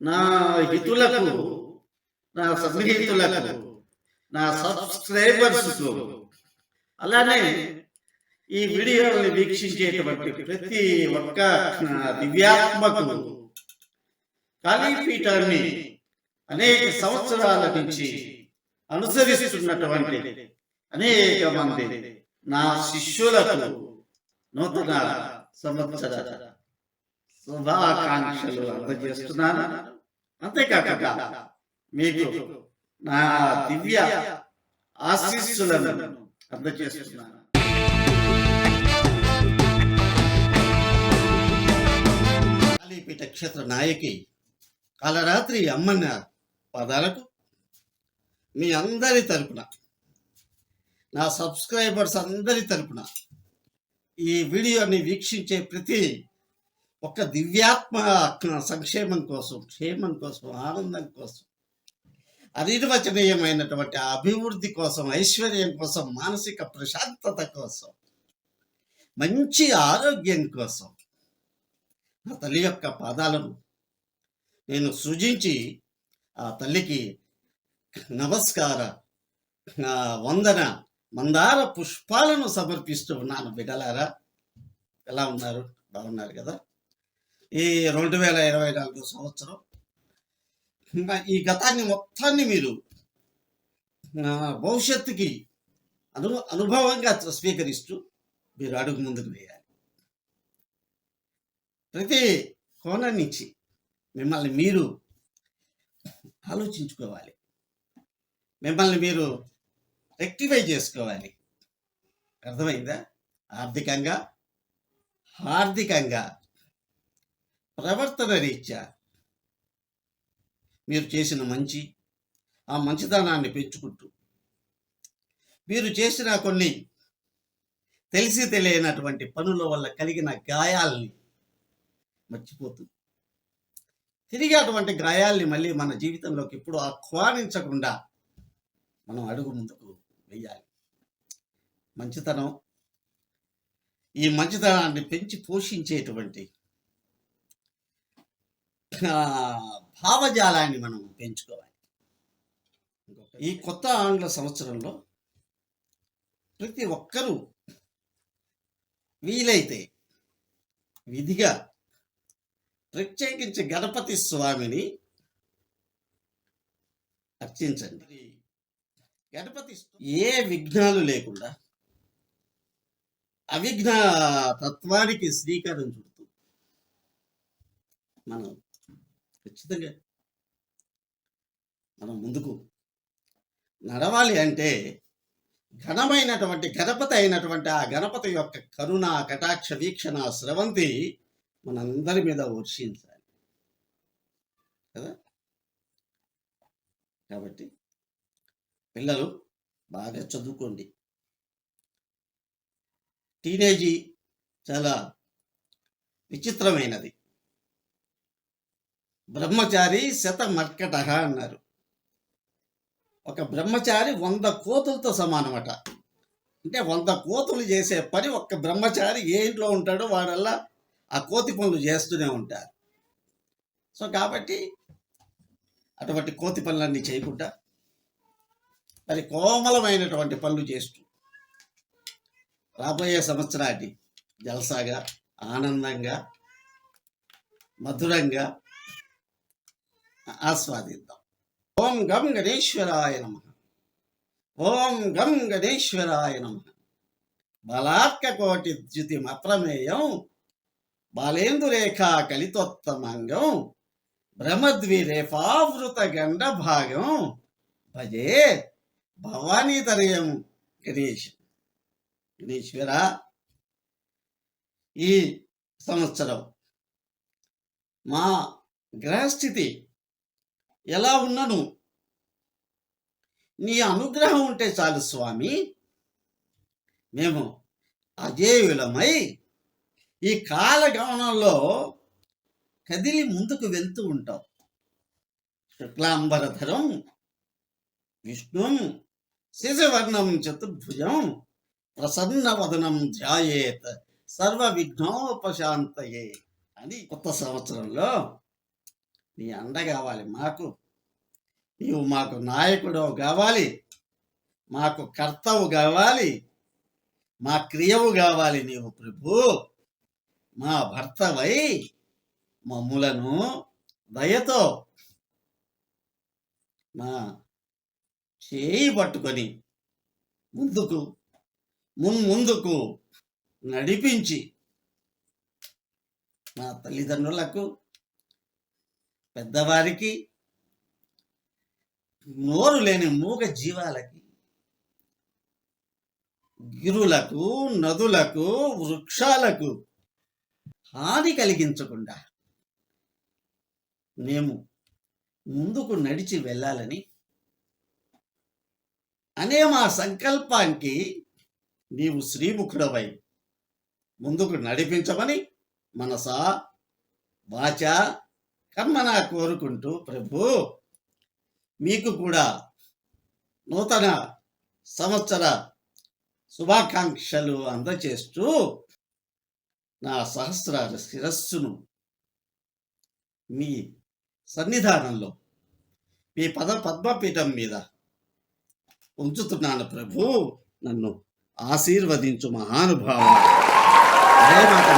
నా హితులకు నా సన్నిహితులకు నా సబ్స్క్రైబర్స్కు అలానే ఈ వీడియోని వీక్షించేటువంటి ప్రతి ఒక్క దివ్యాత్మకు కాళీపీఠాన్ని అనేక సంవత్సరాల నుంచి అనుసరిస్తున్నటువంటి అనేక మంది నా శిష్యులకు నూతన సంవత్సర శుభాకాంక్షలు అందజేస్తున్నాను. అంతేకాక మీకు నా దివ్య ఆశీస్సులను అందజేస్తున్నాను. కాళీపీఠ క్షేత్ర నాయకి కాలరాత్రి అమ్మన్న పదాలకు మీ అందరి తరపున నా సబ్స్క్రైబర్స్ అందరి తరపున ఈ వీడియోని వీక్షించే ప్రతి ఒక దివ్యాత్మ సంక్షేమం కోసం క్షేమం కోసం ఆనందం కోసం. అనిర్వచనీయమైనటువంటి అభివృద్ధి కోసం ఐశ్వర్యం కోసం మానసిక ప్రశాంతత కోసం మంచి ఆరోగ్యం కోసం. నా తల్లి యొక్క పాదాలను నేను సృజించి ఆ తల్లికి నమస్కార వందన మందార పుష్పాలను సమర్పిస్తూ ఉన్నాను. బిడ్డలారా ఎలా ఉన్నారు? బాగున్నారు కదా? ఈ రెండు వేల ఇరవై నాలుగు సంవత్సరం. ఇంకా ఈ గతాన్ని మొత్తాన్ని మీరు భవిష్యత్తుకి అను అనుభవంగా స్వీకరిస్తూ మీరు అడుగు ముందుకు వేయాలి. ప్రతి కోణం నుంచి మిమ్మల్ని మీరు ఆలోచించుకోవాలి. మిమ్మల్ని మీరు రెక్టిఫై చేసుకోవాలి. అర్థమైందా? ఆర్థికంగా ఆర్థికంగా ప్రవర్తన రీత్యా మీరు చేసిన మంచి ఆ మంచితనాన్ని పెంచుకుంటూ. మీరు చేసిన కొన్ని తెలిసి తెలియనటువంటి పనుల వల్ల కలిగిన గాయాల్ని మర్చిపోతుంది. తిరిగి అటువంటి గాయాల్ని మళ్ళీ మన జీవితంలోకి ఎప్పుడు ఆహ్వానించకుండా మనం అడుగు ముందుకు వెయ్యాలి. మంచితనం ఈ మంచితనాన్ని పెంచి పోషించేటువంటి భావజాలాన్ని మనం పెంచుకోవాలి. ఈ కొత్త ఆంగ్ల సంవత్సరంలో ప్రతి ఒక్కరూ వీలైతే విధిగా ప్రత్యేకించి గణపతి స్వామిని అర్చించండి. గణపతి ఏ విఘ్నాలు లేకుండా అవిఘ్న తత్వానికి శ్రీకారం చుడుతూ మనం ఖచ్చితంగా. మనం ముందుకు నడవాలి అంటే ఘనమైనటువంటి గణపతి అయినటువంటి ఆ గణపతి యొక్క కరుణ కటాక్ష వీక్షణ స్రవంతి మనందరి మీద వర్షించాలి. కదా? కాబట్టి పిల్లలు బాగా చదువుకోండి. టీనేజీ చాలా విచిత్రమైనది. బ్రహ్మచారి శత మర్కట అన్నారు. ఒక బ్రహ్మచారి వంద కోతులతో సమానమట. అంటే వంద కోతులు చేసే పని ఒక్క బ్రహ్మచారి ఏ ఇంట్లో ఉంటాడో వాడల్లా ఆ కోతి పనులు చేస్తూనే ఉంటారు. సో కాబట్టి అటువంటి కోతి పనులన్నీ చేయకుండా మరి కోమలమైనటువంటి పనులు చేస్తూ రాబోయే సంవత్సరాన్ని జలసాగా ఆనందంగా మధురంగా ఆస్వాదిద్దాం. ఓం గం గణేశ్వరాయ నమ. ఓం గం గణేశ్వరాయ నమ. బలార్క కోటి ద్యుతి మప్రమేయం బాలేందురేఖా కలితోత్తమంగం. భ్రమద్విరేఫావృత గండ భాగం భజే భవానీతరయం గణేష్ గణేశ్వర. ఈ సంవత్సరం మా గ్రహస్థితి ఎలా ఉన్నను? నీ అనుగ్రహం ఉంటే చాలు స్వామి. మేము అజేయులమై ఈ కాలగమనంలో కదిలి ముందుకు వెళ్తూ ఉంటాం. శుక్లాంబరధరం విష్ణుం శిశువర్ణం చతుర్భుజం ప్రసన్నవదనం ధ్యాయేత్ సర్వ విఘ్నోపశాంతయే అని కొత్త సంవత్సరంలో నీ అండ కావాలి. మాకు నీవు మాకు నాయకుడు కావాలి. మాకు కర్తవు కావాలి. మా క్రియవు కావాలి నీవు ప్రభు. మా భర్తవై మమ్ములను దయతో మా చేయి పట్టుకొని ముందుకు మున్ ముందుకు నడిపించి మా తల్లిదండ్రులకు పెద్దవారికి నోరు లేని మూగ జీవాలకి గిరులకు నదులకు వృక్షాలకు హాని కలిగించకుండా మేము ముందుకు నడిచి వెళ్ళాలని అనే మా సంకల్పానికి నీవు శ్రీముఖుడవై ముందుకు నడిపించమని మనసా వాచ కర్మన కోరుకుంటూ ప్రభు మీకు కూడా నూతన సంవత్సర శుభాకాంక్షలు అందచేస్తూ నా సహస్రార శిరస్సును మీ సన్నిధానంలో మీ పద పద్మపీఠం మీద ఉంచుతున్నాను ప్రభు. నన్ను ఆశీర్వదించు మహానుభావం జయ మాత